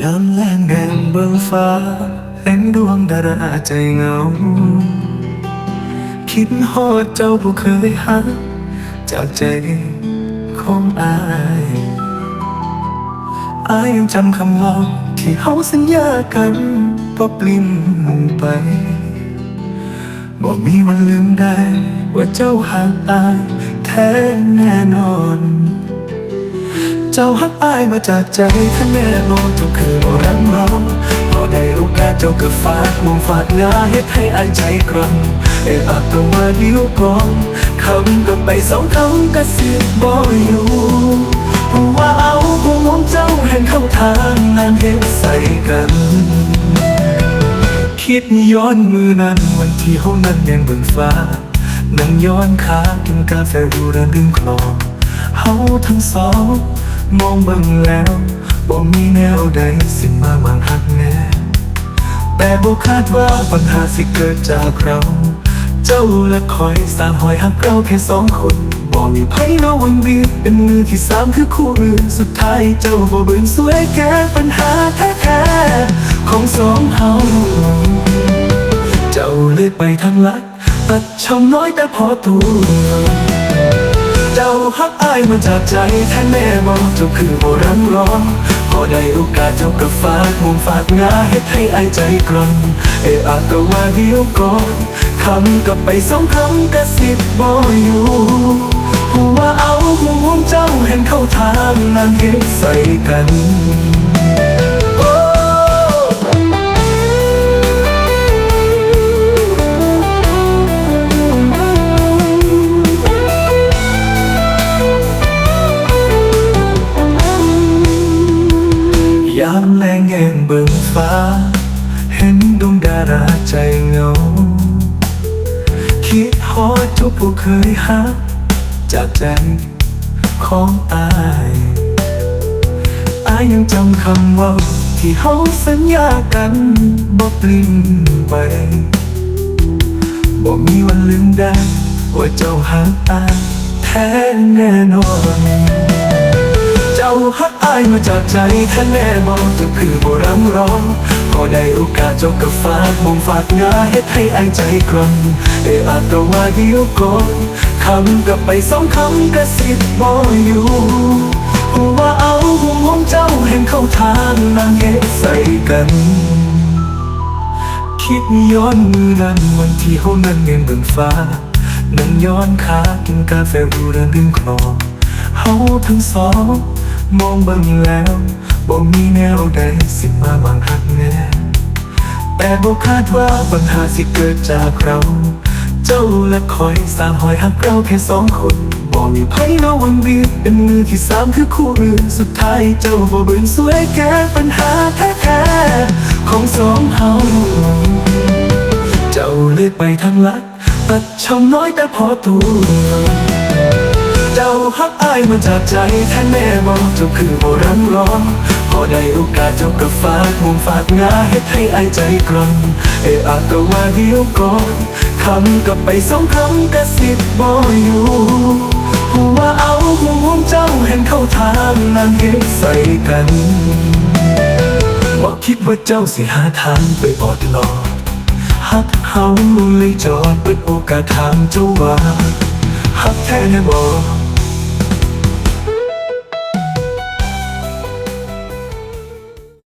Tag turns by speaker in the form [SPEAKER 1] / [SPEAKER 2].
[SPEAKER 1] ยามแลงแดงเบื้องฟ้าเห็นดวงดาราใจเหงา คิดฮอดเจ้าผู้เคยหักจากใจของอายอายยังจำคำเว่าที่เขาสัญญากันบ่ปลิ้นไปบอกมีวันลืมได้ ว่าเจ้าหักอายแท้แน่นอน เจ้าหักอายมาจากใจท่านแม่นอนทุกคืนบ่รังร้องพอได้โอกาเจ้าก็ฝากมองฝากงาเฮ็ดให้อายใจกรังเอะอะก็ว่าเดียวก่อนคำก็ไปสองคำก็สิบบ่อยู่ว่าเอาผู้มองเจ้าเห็นเข้าทางนานเฮ็ดใส่กันคิดย้อนมือนั้นวันที่เฮานั้นยังบนฟ้านั่งย้อนขากินกาแฟดูระดึงคลองเฮาทั้งสอง มองบิ่งแล้วบ่มีแนวใดสิมาวางหักแน่แต่บ่คาดว่าปัญหาสิเกิดจากเรา เจ้าและคอยสามหอยหักเราแค่สองคนบ่มีไผนอวันดีเป็นมือที่สามคือคู่อื่นสุดท้ายเจ้าบ่เบิ่งสวยแก้ปัญหาแท้ๆของสองเฮาเจ้าเลือกไปทางลัดตัดช่องน้อยแต่พอตัว เจ้าฮักอายมาจากใจแท้แม่บอกเจ้าคือโบรังร้องพอได้โอกาสเจ้าก็ฝากมุมฝากงาเฮ็ดให้อายใจกรอนเอะอะก็ว่าเดียวก่อนคำก็ไปสองคำก็สิบบ่อยู่ผัวเอาหูเจ้าเห็นเข้าทางนั้นเฮ็ดใส่กัน งแงงเบิ่งฟ้า เห็นดวงดาราใจเงา คิดฮอดทุกผู้เคยหักจากใจของอายอายยังจำคำว่าที่เขาสัญญากันบ่ปลิ้นไปบ่มีวันลืมได้ว่าเจ้าหักอายแท้แน่นอน จ้าฮักอายมาจากใจแท้แน่บอกจะคือโบรังร้องพอได้โอกาสเจ้าก็ฝากมองฝากงาเฮ็ดให้อายใจกรอนเออาจก็ว่าเดียวก่อนคำก็ไปสองคำก็สิบบ่อยู่ผู้ว่าเอาหูมองเจ้าเห็นเข้าทางนางเฮ็ดใส่กันคิดย้อนมือนั้นวันที่เฮานั้นเงินบนฟ้า นั่งย้อนขากินกาแฟดูเรื่องดึงคลองเฮาทั้งสอง มองบิ่งแล้วบ่มีแนวใดสิมาวางหักแน่แต่บ่คาดว่าปัญหาสิเกิดจากเรา เจ้าและคอยสามหอยหักเราแค่สองคนบ่มีไผนอวันดีเป็นมือที่สามคือคู่อื่นสุดท้ายเจ้าบ่เบิ่งสวยแก้ปัญหาแท้ๆของสองเฮาเจ้าเลือกไปทางลัดตัดช่องน้อยแต่พอตัว ฮักอายมาจากใจแท้แม่บอกเจ้าคือโบรังร้องพอได้โอกาสเจ้าก็ฝากมุมฝากงาเฮ็ดให้อายใจกรอนเอะอะก็ว่าเดียวก่อนคำก็ไปสองคำก็สิบบ่อยู่ผู้ว่าเอาหูมองเจ้าเห็นเข้าทางนั้นเฮ็ดใส่กันบอกคิดว่าเจ้าสิหาทางไปบอดหลอดฮักเฮาเลยจอดเปิดโอกาสถามเจ้าว่าฮักแท้แน่บอก